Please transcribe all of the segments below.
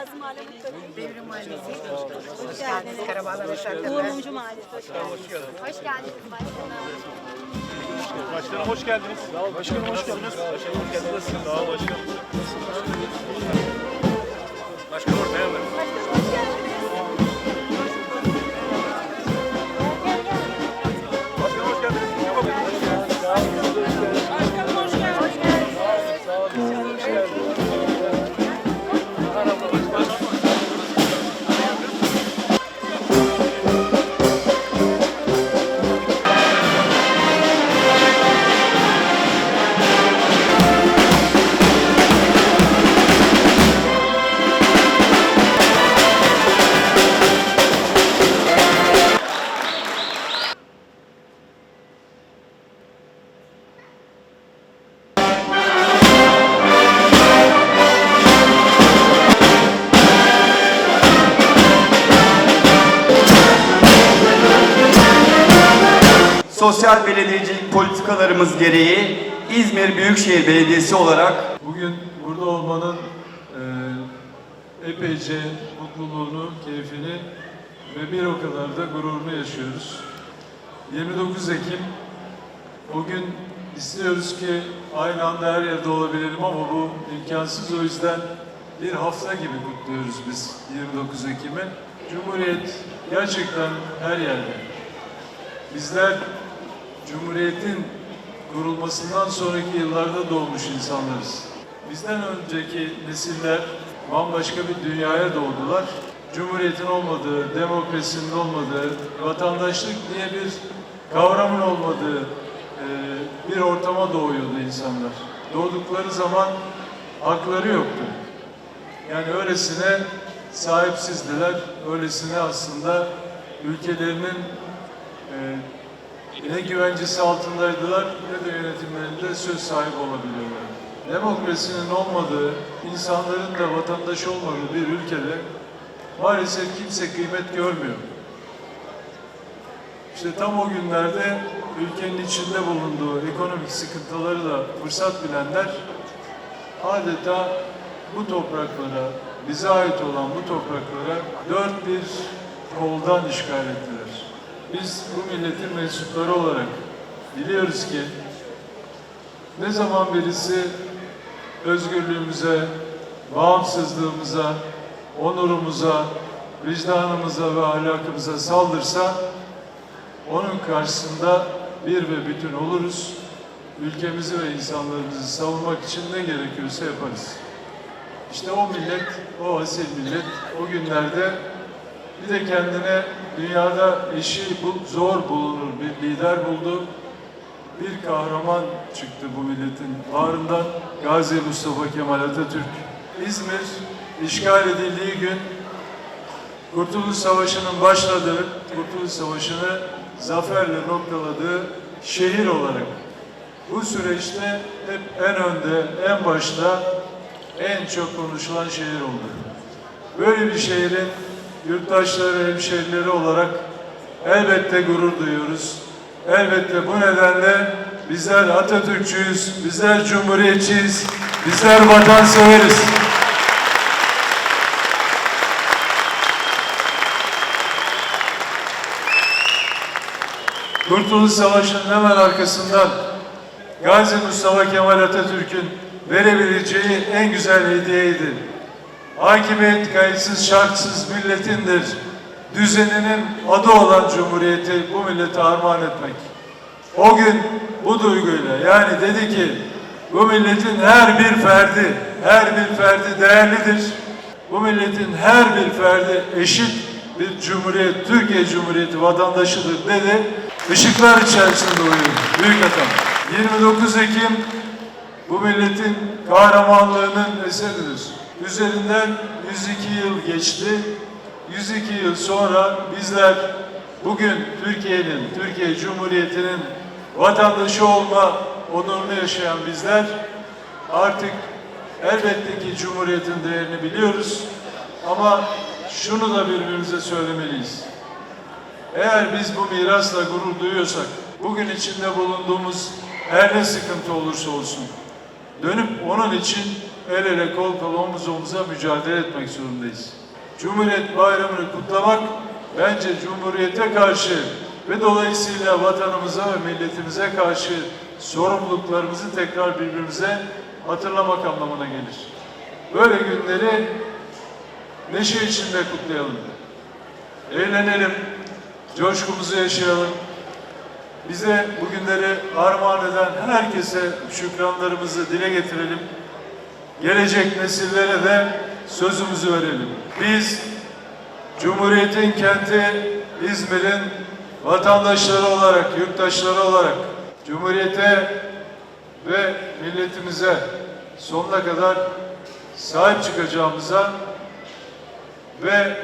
Gazi Mahalle Muhtarıyım. Devrim Mahallesi. Hoş geldiniz. Karabağlar Efendim. Uğur Mumcu Mahallesi. Hoş geldiniz. Hoş geldiniz başkanım. Başkanım hoş geldiniz. Başkanım hoş geldiniz. Başkanım hoş geldiniz. Sağ olun başkanım. Başkanım ortaya alın. Başkanım Sosyal belediyecilik politikalarımız gereği İzmir Büyükşehir Belediyesi olarak Bugün burada olmanın e, epeyce mutluluğunu, keyfini ve bir o kadar da gururunu yaşıyoruz. 29 Ekim bugün istiyoruz ki aynı anda her yerde olabilelim ama bu imkansız o yüzden bir hafta gibi kutluyoruz biz 29 Ekim'i. Cumhuriyet gerçekten her yerde. Bizler Cumhuriyet'in kurulmasından sonraki yıllarda doğmuş insanlarız. Bizden önceki nesiller bambaşka bir dünyaya doğdular. Cumhuriyetin olmadığı, demokrasinin olmadığı, vatandaşlık diye bir kavramın olmadığı e, bir ortama doğuyordu insanlar. Doğdukları zaman hakları yoktu. Yani öylesine sahipsizdiler, öylesine aslında ülkelerinin e, ne güvencesi altındaydılar ne de yönetimlerinde söz sahibi olabiliyorlar. Demokrasinin olmadığı, insanların da vatandaş olmadığı bir ülkede maalesef kimse kıymet görmüyor. İşte tam o günlerde ülkenin içinde bulunduğu ekonomik sıkıntıları da fırsat bilenler adeta bu topraklara, bize ait olan bu topraklara dört bir koldan işgal ettiler. Biz bu milletin mensupları olarak biliyoruz ki ne zaman birisi özgürlüğümüze, bağımsızlığımıza, onurumuza, vicdanımıza ve ahlakımıza saldırsa onun karşısında bir ve bütün oluruz. Ülkemizi ve insanlarımızı savunmak için ne gerekiyorsa yaparız. İşte o millet, o asil millet o günlerde bir de kendine dünyada eşi bu- zor bulunur bir lider buldu. Bir kahraman çıktı bu milletin bağrından. Gazi Mustafa Kemal Atatürk. İzmir işgal edildiği gün Kurtuluş Savaşı'nın başladığı, Kurtuluş Savaşı'nı zaferle noktaladığı şehir olarak bu süreçte hep en önde, en başta en çok konuşulan şehir oldu. Böyle bir şehrin yurttaşları, hemşehrileri olarak elbette gurur duyuyoruz. Elbette bu nedenle bizler Atatürkçüyüz, bizler Cumhuriyetçiyiz, bizler vatanseveriz. Kurtuluş Savaşı'nın hemen arkasından Gazi Mustafa Kemal Atatürk'ün verebileceği en güzel hediyeydi. Hakimiyet kayıtsız şartsız milletindir. Düzeninin adı olan Cumhuriyeti bu millete armağan etmek. O gün bu duyguyla yani dedi ki bu milletin her bir ferdi, her bir ferdi değerlidir. Bu milletin her bir ferdi eşit bir cumhuriyet, Türkiye Cumhuriyeti vatandaşıdır dedi. Işıklar içerisinde uyuyor. Büyük atam. 29 Ekim bu milletin kahramanlığının eseridir. Üzerinden 102 yıl geçti. 102 yıl sonra bizler bugün Türkiye'nin, Türkiye Cumhuriyeti'nin vatandaşı olma onurunu yaşayan bizler artık elbette ki Cumhuriyet'in değerini biliyoruz. Ama şunu da birbirimize söylemeliyiz. Eğer biz bu mirasla gurur duyuyorsak, bugün içinde bulunduğumuz her ne sıkıntı olursa olsun, dönüp onun için el ele kol kola omuz omuza mücadele etmek zorundayız. Cumhuriyet Bayramı'nı kutlamak bence Cumhuriyete karşı ve dolayısıyla vatanımıza ve milletimize karşı sorumluluklarımızı tekrar birbirimize hatırlamak anlamına gelir. Böyle günleri neşe içinde kutlayalım. Eğlenelim, coşkumuzu yaşayalım. Bize bugünleri armağan eden herkese şükranlarımızı dile getirelim. Gelecek nesillere de sözümüzü verelim. Biz Cumhuriyet'in kenti İzmir'in vatandaşları olarak, yurttaşları olarak Cumhuriyet'e ve milletimize sonuna kadar sahip çıkacağımıza ve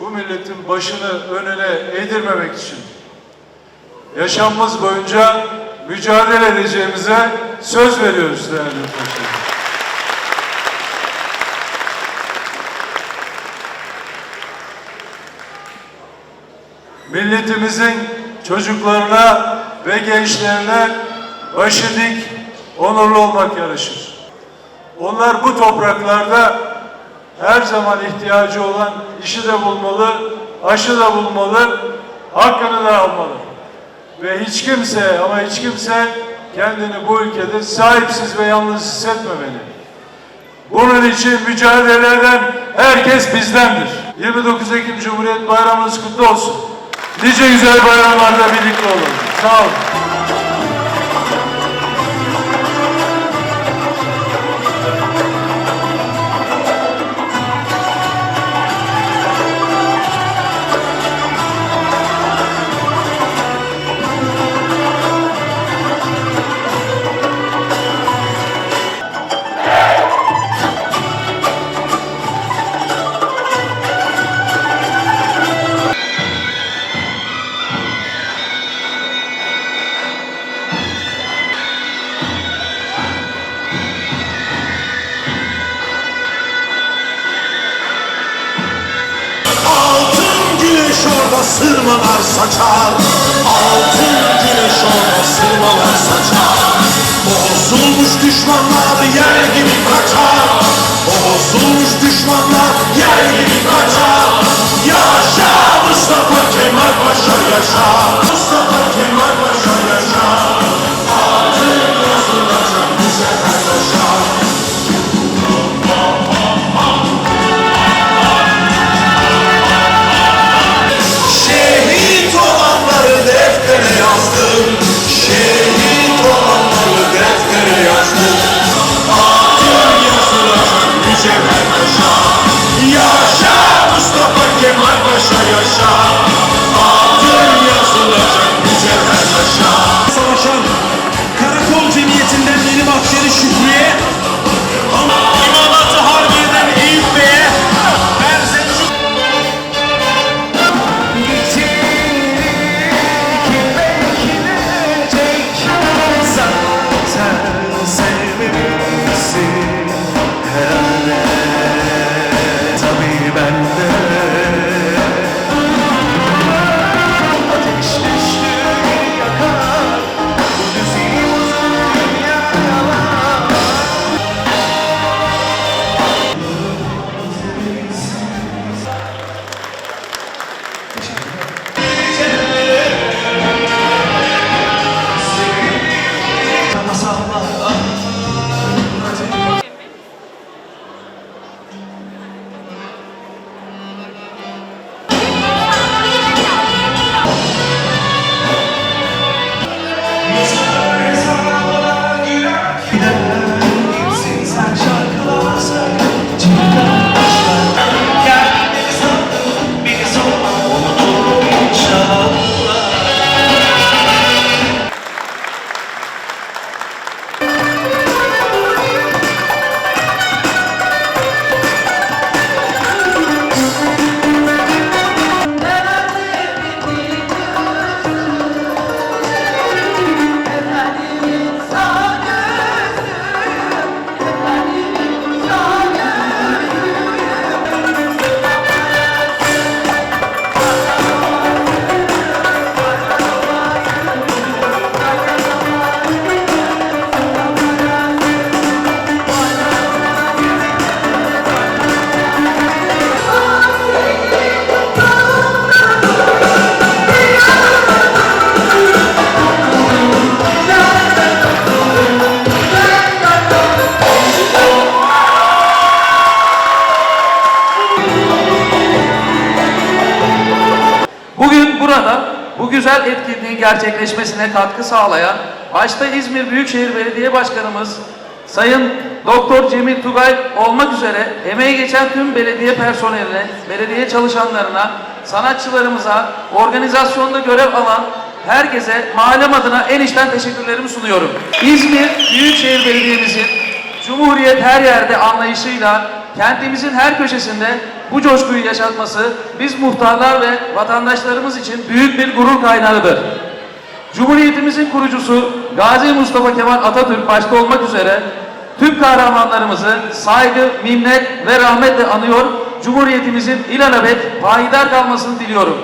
bu milletin başını önüne eğdirmemek için yaşamımız boyunca mücadele edeceğimize söz veriyoruz değerli yurttaşlarım. Milletimizin çocuklarına ve gençlerine başı dik, onurlu olmak yaraşır. Onlar bu topraklarda her zaman ihtiyacı olan işi de bulmalı, aşı da bulmalı, hakkını da almalı. Ve hiç kimse ama hiç kimse kendini bu ülkede sahipsiz ve yalnız hissetmemeli. Bunun için mücadele eden herkes bizdendir. 29 Ekim Cumhuriyet Bayramınız kutlu olsun. Nice güzel bayramlarda birlikte olalım. Sağ olun. Sırmalar saçar Altın güneş orada sırmalar saçar. Bozulmuş düşmanlar yer gibi kaçar. Bozulmuş düşmanlar yer gibi kaçar. Yaşa Mustafa Kemal Paşa yaşa. Mustafa gerçekleşmesine katkı sağlayan başta İzmir Büyükşehir Belediye Başkanımız Sayın Doktor Cemil Tugay olmak üzere emeği geçen tüm belediye personeline, belediye çalışanlarına, sanatçılarımıza, organizasyonda görev alan herkese mahallem adına en içten teşekkürlerimi sunuyorum. İzmir Büyükşehir Belediye'mizin Cumhuriyet her yerde anlayışıyla kentimizin her köşesinde bu coşkuyu yaşatması biz muhtarlar ve vatandaşlarımız için büyük bir gurur kaynağıdır. Cumhuriyetimizin kurucusu Gazi Mustafa Kemal Atatürk başta olmak üzere tüm kahramanlarımızı saygı, minnet ve rahmetle anıyor, Cumhuriyetimizin ilelebet payidar kalmasını diliyorum.